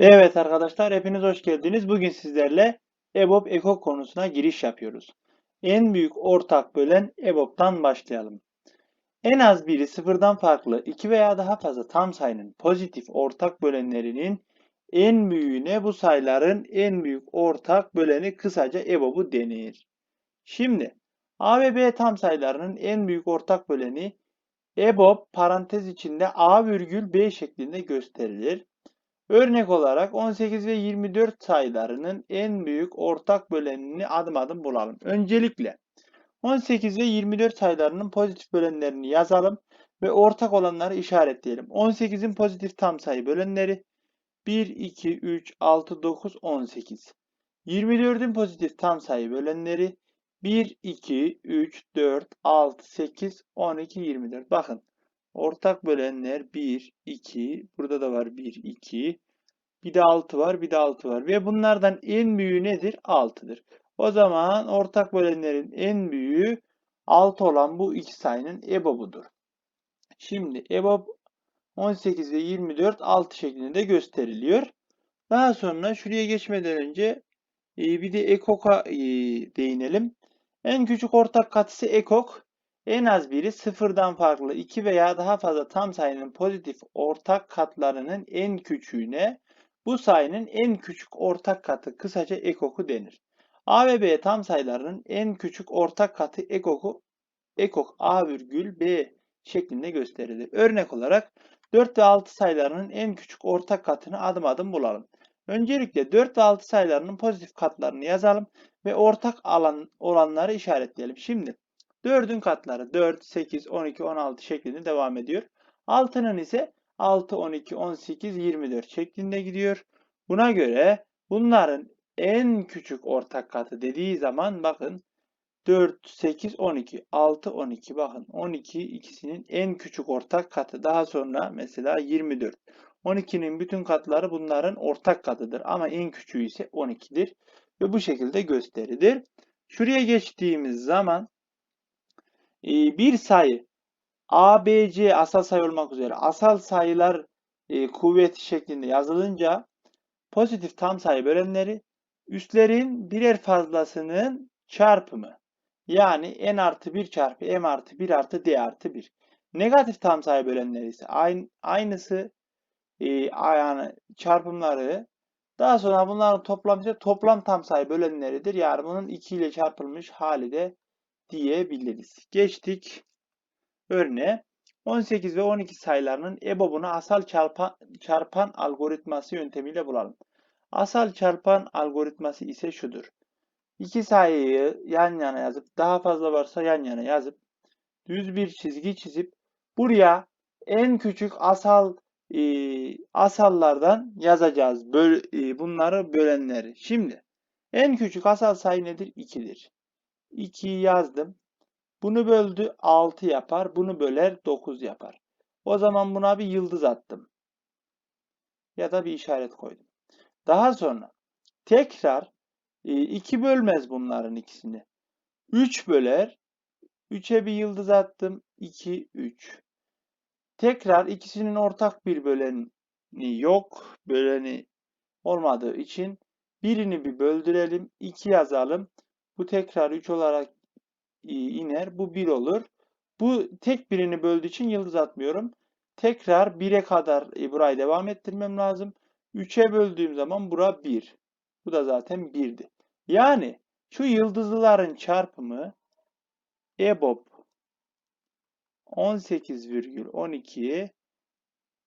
Evet arkadaşlar hepiniz hoş geldiniz. Bugün sizlerle EBOB EKOK konusuna giriş yapıyoruz. En büyük ortak bölen EBOB'dan başlayalım. En az biri sıfırdan farklı iki veya daha fazla tam sayının pozitif ortak bölenlerinin en büyüğüne bu sayıların en büyük ortak böleni kısaca EBOB'u denir. Şimdi A ve B tam sayılarının en büyük ortak böleni EBOB parantez içinde A virgül B şeklinde gösterilir. Örnek olarak 18 ve 24 sayılarının en büyük ortak bölenini adım adım bulalım. Öncelikle 18 ve 24 sayılarının pozitif bölenlerini yazalım ve ortak olanları işaretleyelim. 18'in pozitif tam sayı bölenleri 1, 2, 3, 6, 9, 18. 24'ün pozitif tam sayı bölenleri 1, 2, 3, 4, 6, 8, 12, 24. Bakın ortak bölenler 1, 2, burada da var 1, 2, bir de 6 var, bir de 6 var. Ve bunlardan en büyüğü nedir? 6'dır. O zaman ortak bölenlerin en büyüğü 6 olan bu iki sayının EBOB'udur. Şimdi EBOB 18 ve 24 6 şeklinde gösteriliyor. Daha sonra şuraya geçmeden önce e, bir de EKOK'a e, değinelim. En küçük ortak katısı EKOK. En az biri sıfırdan farklı iki veya daha fazla tam sayının pozitif ortak katlarının en küçüğüne bu sayının en küçük ortak katı kısaca ekoku denir. A ve B tam sayılarının en küçük ortak katı ekoku ekok A virgül B şeklinde gösterilir. Örnek olarak 4 ve 6 sayılarının en küçük ortak katını adım adım bulalım. Öncelikle 4 ve 6 sayılarının pozitif katlarını yazalım ve ortak alan olanları işaretleyelim. Şimdi 4'ün katları 4, 8, 12, 16 şeklinde devam ediyor. 6'nın ise 6, 12, 18, 24 şeklinde gidiyor. Buna göre bunların en küçük ortak katı dediği zaman bakın 4, 8, 12, 6, 12 bakın 12 ikisinin en küçük ortak katı. Daha sonra mesela 24. 12'nin bütün katları bunların ortak katıdır ama en küçüğü ise 12'dir ve bu şekilde gösterilir. Şuraya geçtiğimiz zaman e, bir sayı A, B, C asal sayı olmak üzere asal sayılar e, kuvveti şeklinde yazılınca pozitif tam sayı bölenleri üstlerin birer fazlasının çarpımı. Yani n artı 1 çarpı m artı 1 artı d artı 1. Negatif tam sayı bölenleri ise aynı, aynısı e, yani çarpımları daha sonra bunların toplamı ise toplam tam sayı bölenleridir. Yani bunun 2 ile çarpılmış hali de diyebiliriz. Geçtik örneğe. 18 ve 12 sayılarının EBOB'unu asal çarpan, çarpan algoritması yöntemiyle bulalım. Asal çarpan algoritması ise şudur. İki sayıyı yan yana yazıp daha fazla varsa yan yana yazıp düz bir çizgi çizip buraya en küçük asal e, asallardan yazacağız. Böl, e, bunları bölenleri. Şimdi en küçük asal sayı nedir? 2'dir. 2'yi yazdım. Bunu böldü 6 yapar. Bunu böler 9 yapar. O zaman buna bir yıldız attım. Ya da bir işaret koydum. Daha sonra tekrar 2 e, bölmez bunların ikisini. 3 böler. 3'e bir yıldız attım. 2, 3. Tekrar ikisinin ortak bir böleni yok. Böleni olmadığı için birini bir böldürelim. 2 yazalım. Bu tekrar 3 olarak iner. Bu 1 olur. Bu tek birini böldüğü için yıldız atmıyorum. Tekrar 1'e kadar e, burayı devam ettirmem lazım. 3'e böldüğüm zaman bura 1. Bu da zaten 1'di. Yani şu yıldızlıların çarpımı EBOB 18,12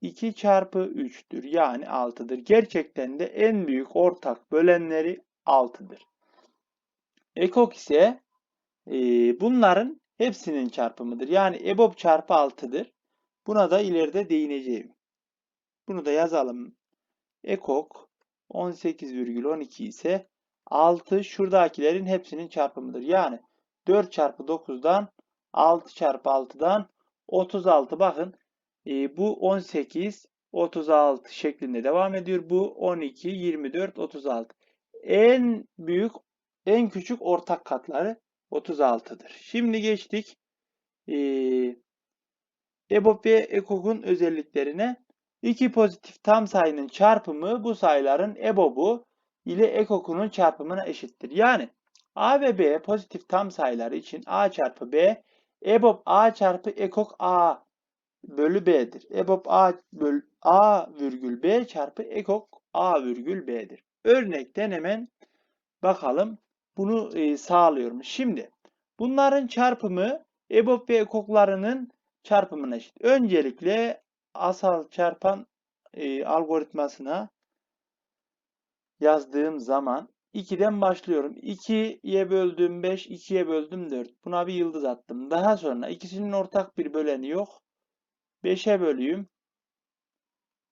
2 çarpı 3'tür. Yani 6'dır. Gerçekten de en büyük ortak bölenleri 6'dır. Ekok ise e, bunların hepsinin çarpımıdır. Yani EBOB çarpı 6'dır. Buna da ileride değineceğim. Bunu da yazalım. Ekok 18,12 ise 6 şuradakilerin hepsinin çarpımıdır. Yani 4 çarpı 9'dan 6 çarpı 6'dan 36 bakın e, bu 18 36 şeklinde devam ediyor. Bu 12 24 36. En büyük en küçük ortak katları 36'dır. Şimdi geçtik. Ee, EBOB ve EKOK'un özelliklerine. İki pozitif tam sayının çarpımı bu sayıların EBOB'u ile EKOK'unun çarpımına eşittir. Yani A ve B pozitif tam sayıları için A çarpı B, EBOB A çarpı EKOK A bölü B'dir. EBOB A bölü A virgül B çarpı EKOK A virgül B'dir. Örnekten hemen bakalım bunu e, sağlıyorum. Şimdi bunların çarpımı EBOB ve EKOK'larının çarpımına eşit. Öncelikle asal çarpan e, algoritmasına yazdığım zaman 2'den başlıyorum. 2'ye böldüm 5, 2'ye böldüm 4. Buna bir yıldız attım. Daha sonra ikisinin ortak bir böleni yok. 5'e bölüyüm.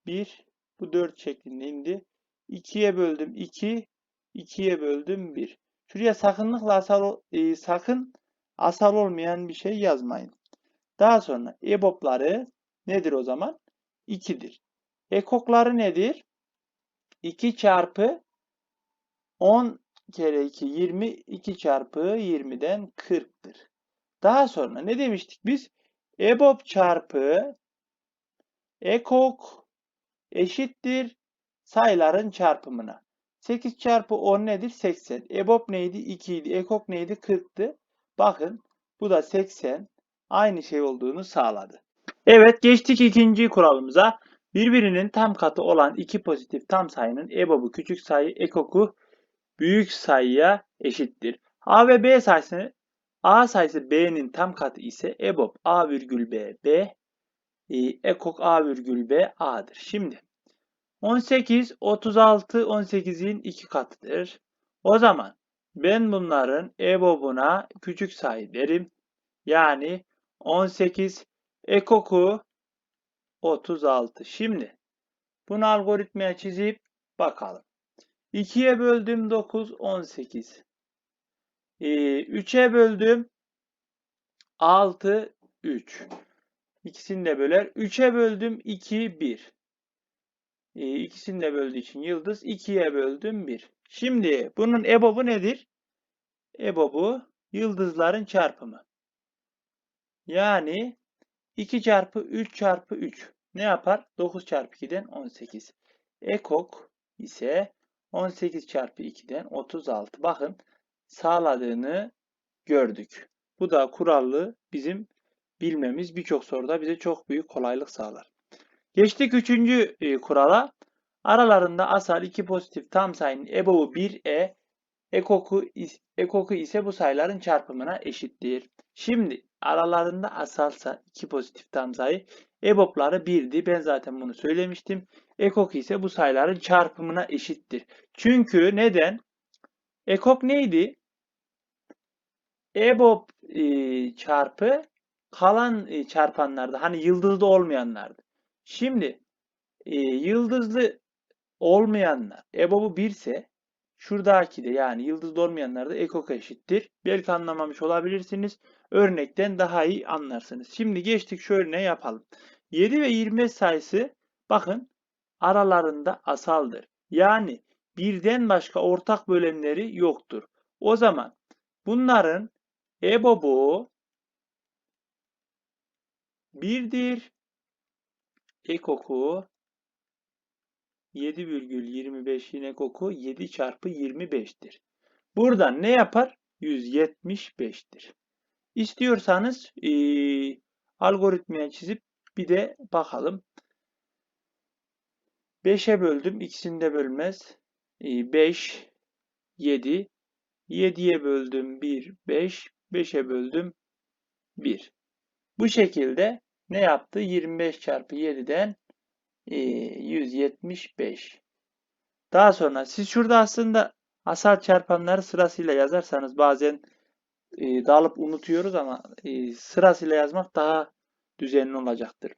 1, bu 4 şeklinde indi. 2'ye böldüm 2, 2'ye böldüm 1. Şuraya sakınlıkla asal, e, sakın asal olmayan bir şey yazmayın. Daha sonra EBOB'ları nedir o zaman? 2'dir. Ekokları nedir? 2 çarpı 10 kere 2 20 2 çarpı 20'den 40'tır. Daha sonra ne demiştik biz? EBOB çarpı ekok eşittir sayıların çarpımına. 8 çarpı 10 nedir? 80. EBOB neydi? 2 idi. Ekok neydi? 40'tı. Bakın bu da 80. Aynı şey olduğunu sağladı. Evet geçtik ikinci kuralımıza. Birbirinin tam katı olan iki pozitif tam sayının EBOB'u küçük sayı ekoku büyük sayıya eşittir. A ve B sayısı A sayısı B'nin tam katı ise EBOB A virgül B B e, ekok A virgül B A'dır. Şimdi 18, 36, 18'in iki katıdır. O zaman ben bunların EBOB'una küçük sayı derim. Yani 18 ekoku 36. Şimdi bunu algoritmaya çizip bakalım. 2'ye böldüm 9, 18. Ee, 3'e böldüm 6, 3. İkisini de böler. 3'e böldüm 2, 1. Ee, ikisini de böldüğü için yıldız. 2'ye böldüm 1. Şimdi bunun EBOB'u nedir? EBOB'u yıldızların çarpımı. Yani 2 çarpı 3 çarpı 3 ne yapar? 9 çarpı 2'den 18. Ekok ise 18 çarpı 2'den 36. Bakın sağladığını gördük. Bu da kurallı bizim bilmemiz birçok soruda bize çok büyük kolaylık sağlar. Geçtik üçüncü e, kurala. Aralarında asal iki pozitif tam sayının EBOB'u 1E, ekoku, ise bu sayıların çarpımına eşittir. Şimdi aralarında asalsa iki pozitif tam sayı EBOB'ları 1'di. Ben zaten bunu söylemiştim. Ekok ise bu sayıların çarpımına eşittir. Çünkü neden? Ekok neydi? EBOB e, çarpı kalan e, çarpanlarda hani yıldızlı olmayanlardı. Şimdi e, yıldızlı olmayanlar EBOB'u 1 ise şuradaki de yani yıldızlı olmayanlar da ekok eşittir. Belki anlamamış olabilirsiniz. Örnekten daha iyi anlarsınız. Şimdi geçtik şu örneği yapalım. 7 ve 25 sayısı bakın aralarında asaldır. Yani birden başka ortak bölenleri yoktur. O zaman bunların EBOB'u 1'dir. Ekoku 7,25 yine koku 7 çarpı 25'tir. Buradan ne yapar? 175'tir. İstiyorsanız e, algoritmaya çizip bir de bakalım. 5'e böldüm. İkisini de bölmez. 5, 7. 7'ye böldüm 1, 5. 5'e böldüm 1. Bu şekilde ne yaptı? 25 çarpı 7'den 175. Daha sonra siz şurada aslında asal çarpanları sırasıyla yazarsanız bazen e, dalıp unutuyoruz ama e, sırasıyla yazmak daha düzenli olacaktır.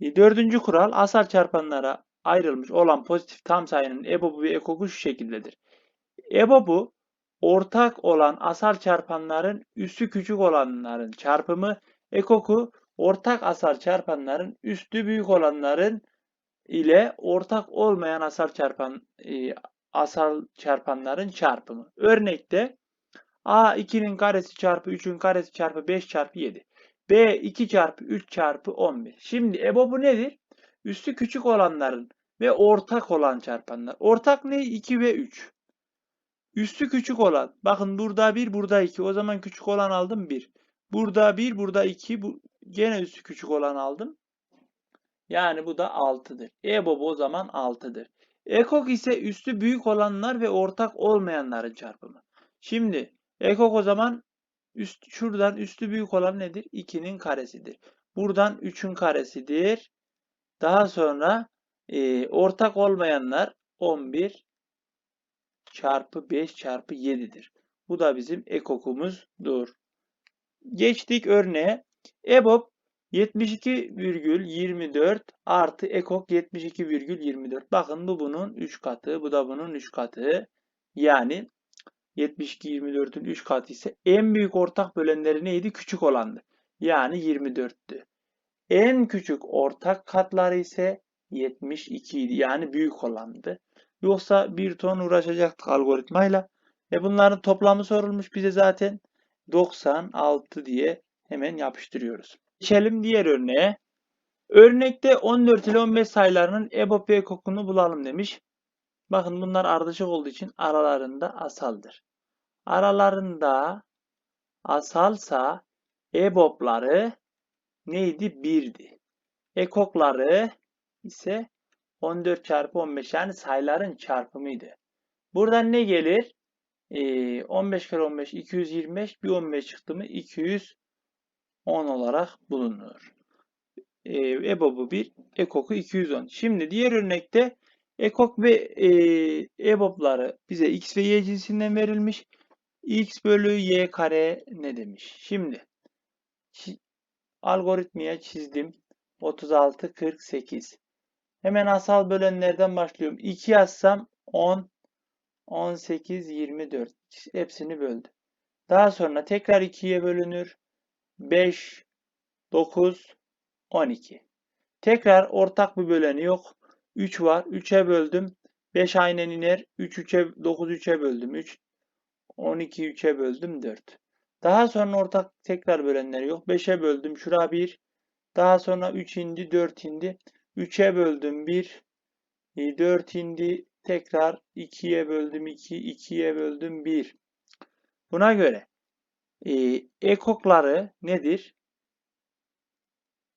E, dördüncü kural asal çarpanlara ayrılmış olan pozitif tam sayının EBOB'u ve EKOK'u şu şekildedir. EBOB'u ortak olan asal çarpanların üstü küçük olanların çarpımı, EKOK'u ortak asal çarpanların üstü büyük olanların ile ortak olmayan asal çarpan e, asal çarpanların çarpımı. Örnekte A 2'nin karesi çarpı 3'ün karesi çarpı 5 çarpı 7. B 2 çarpı 3 çarpı 11. Şimdi EBOB'u nedir? Üstü küçük olanların ve ortak olan çarpanlar. Ortak ne? 2 ve 3. Üstü küçük olan. Bakın burada 1, burada 2. O zaman küçük olan aldım 1. Burada 1, burada 2. Bu, gene üstü küçük olan aldım. Yani bu da 6'dır. EBOB o zaman 6'dır. Ekok ise üstü büyük olanlar ve ortak olmayanların çarpımı. Şimdi ekok o zaman üst, şuradan üstü büyük olan nedir? 2'nin karesidir. Buradan 3'ün karesidir. Daha sonra e, ortak olmayanlar 11 çarpı 5 çarpı 7'dir. Bu da bizim ekokumuzdur. Geçtik örneğe. EBOB 72,24 artı ekok 72,24. Bakın bu bunun 3 katı, bu da bunun 3 katı. Yani 72,24'ün 3 katı ise en büyük ortak bölenleri neydi? Küçük olandı. Yani 24'tü. En küçük ortak katları ise 72 idi. Yani büyük olandı. Yoksa bir ton uğraşacaktık algoritmayla. Ve bunların toplamı sorulmuş bize zaten 96 diye hemen yapıştırıyoruz. Geçelim diğer örneğe. Örnekte 14 ile 15 sayılarının EBOB ve ekokunu bulalım demiş. Bakın bunlar ardışık olduğu için aralarında asaldır. Aralarında asalsa EBOB'ları neydi? 1'di. Ekokları ise 14 çarpı 15 yani sayıların çarpımıydı. Buradan ne gelir? Ee, 15 kere 15 225 bir 15 çıktı mı 210 olarak bulunur. Ee, EBOB'u 1, EKOK'u 210. Şimdi diğer örnekte EKOK ve e, EBOB'ları bize X ve Y cinsinden verilmiş. X bölü Y kare ne demiş? Şimdi algoritmaya çizdim. 36, 48. Hemen asal bölenlerden başlıyorum. 2 yazsam 10, 18, 24. Hepsini böldü. Daha sonra tekrar 2'ye bölünür. 5, 9, 12. Tekrar ortak bir böleni yok. 3 var. 3'e böldüm. 5 aynen iner. 3 3'e 9 3'e böldüm. 3 12 3'e böldüm 4. Daha sonra ortak tekrar bölenleri yok. 5'e böldüm. Şura 1. Daha sonra 3 indi 4 indi. 3'e böldüm 1. 4 indi. Tekrar 2'ye böldüm 2. 2'ye böldüm 1. Buna göre e, ekokları nedir?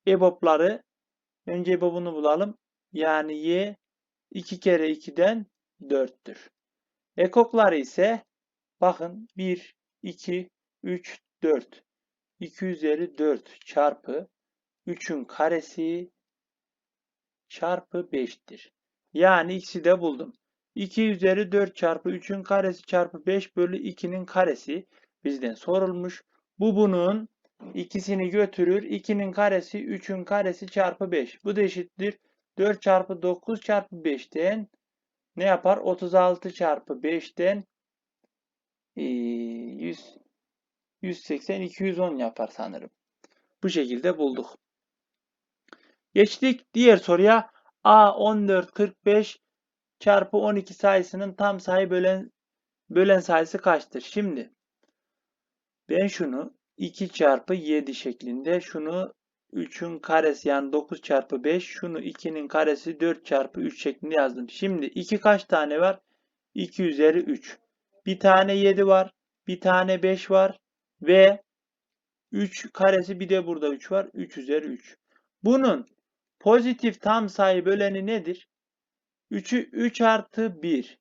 EBOB'ları önce EBOB'unu bulalım. Yani Y 2 kere 2'den 4'tür. Ekokları ise bakın 1, 2, 3, 4. 2 üzeri 4 çarpı 3'ün karesi çarpı 5'tir. Yani x'i de buldum. 2 üzeri 4 çarpı 3'ün karesi çarpı 5 bölü 2'nin karesi bizden sorulmuş. Bu bunun ikisini götürür. 2'nin karesi 3'ün karesi çarpı 5. Bu da eşittir. 4 çarpı 9 çarpı 5'ten ne yapar? 36 çarpı 5'ten 100, 180 210 yapar sanırım. Bu şekilde bulduk. Geçtik diğer soruya. A 14 45 çarpı 12 sayısının tam sayı bölen bölen sayısı kaçtır? Şimdi ben şunu 2 çarpı 7 şeklinde şunu 3'ün karesi yani 9 çarpı 5 şunu 2'nin karesi 4 çarpı 3 şeklinde yazdım. Şimdi 2 kaç tane var? 2 üzeri 3. Bir tane 7 var. Bir tane 5 var. Ve 3 karesi bir de burada 3 var. 3 üzeri 3. Bunun pozitif tam sayı böleni nedir? 3'ü 3 artı 1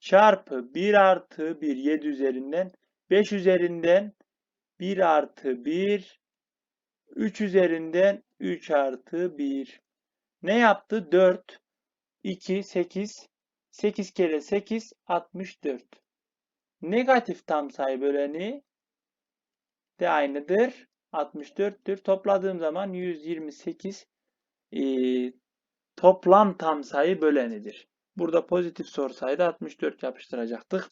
çarpı 1 artı 1 7 üzerinden 5 üzerinden 1 artı 1 3 üzerinden 3 artı 1 ne yaptı? 4 2 8 8 kere 8 64 negatif tam sayı böleni de aynıdır 64'tür topladığım zaman 128 e, toplam tam sayı bölenidir. Burada pozitif sorsaydı 64 yapıştıracaktık.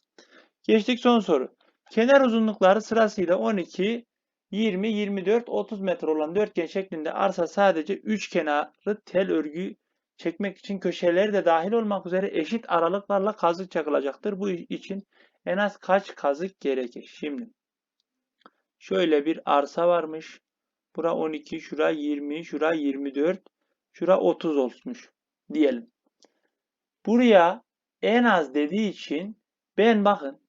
Geçtik son soru. Kenar uzunlukları sırasıyla 12, 20, 24, 30 metre olan dörtgen şeklinde arsa sadece 3 kenarı tel örgü çekmek için köşeleri de dahil olmak üzere eşit aralıklarla kazık çakılacaktır. Bu için en az kaç kazık gerekir? Şimdi şöyle bir arsa varmış. Bura 12, şura 20, şura 24. Şura 30 olmuş diyelim. Buraya en az dediği için ben bakın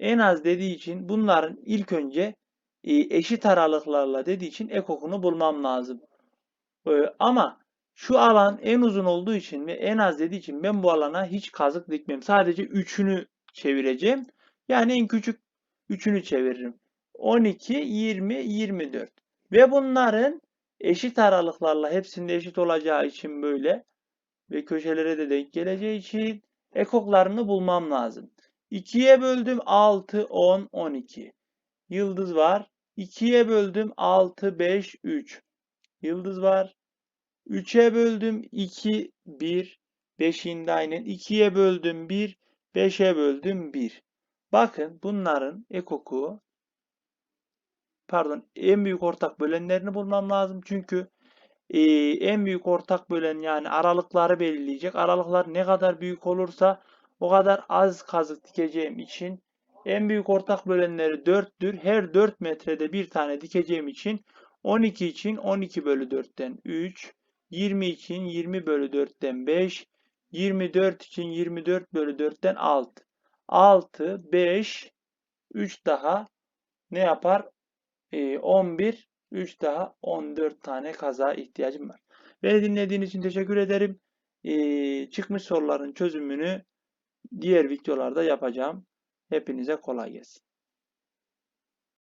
en az dediği için bunların ilk önce e, eşit aralıklarla dediği için ekokunu bulmam lazım. E, ama şu alan en uzun olduğu için ve en az dediği için ben bu alana hiç kazık dikmem. Sadece 3'ünü çevireceğim. Yani en küçük 3'ünü çeviririm. 12, 20, 24. Ve bunların eşit aralıklarla hepsinde eşit olacağı için böyle ve köşelere de denk geleceği için ekoklarını bulmam lazım. 2'ye böldüm 6, 10, 12. Yıldız var. 2'ye böldüm 6, 5, 3. Yıldız var. 3'e böldüm 2, 1. 5'in de aynen. 2'ye böldüm 1, 5'e böldüm 1. Bakın bunların ekoku pardon en büyük ortak bölenlerini bulmam lazım. Çünkü e, en büyük ortak bölen yani aralıkları belirleyecek. Aralıklar ne kadar büyük olursa o kadar az kazık dikeceğim için en büyük ortak bölenleri 4'tür. Her 4 metrede bir tane dikeceğim için 12 için 12 bölü 4'ten 3, 20 için 20 bölü 4'ten 5, 24 için 24 bölü 4'ten 6. 6, 5, 3 daha ne yapar? Ee, 11, 3 daha 14 tane kaza ihtiyacım var. Beni dinlediğiniz için teşekkür ederim. Ee, çıkmış soruların çözümünü diğer videolarda yapacağım. Hepinize kolay gelsin.